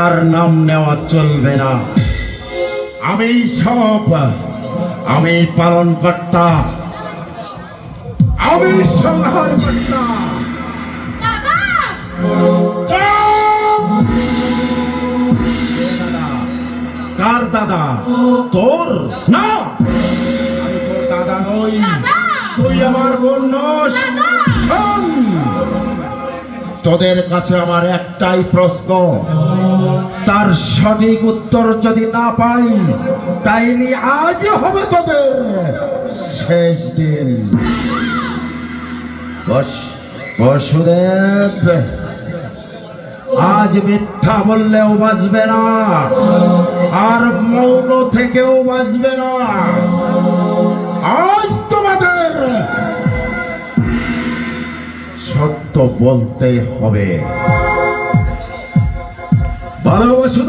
আর নাম নেওয়া চলবে না। আমি সব আমি পালন কর্তা আমি সংহার কর্তা? কার দাদা? তোর? না! আমি তোর দাদা নই। তুই আমার বোন নস। তোদের কাছে আমার একটাই প্রশ্ন। তার সঠিক উত্তর যদি না পাই তাইলে আজ হবে তোদের শেষ দিন। বস, বসুদেব, আজ মিথ্যা বললেও বাঁচবে না, আর মৌন থেকেও বাঁচবে না। সত্য বলতে হবে। ভালোবাসো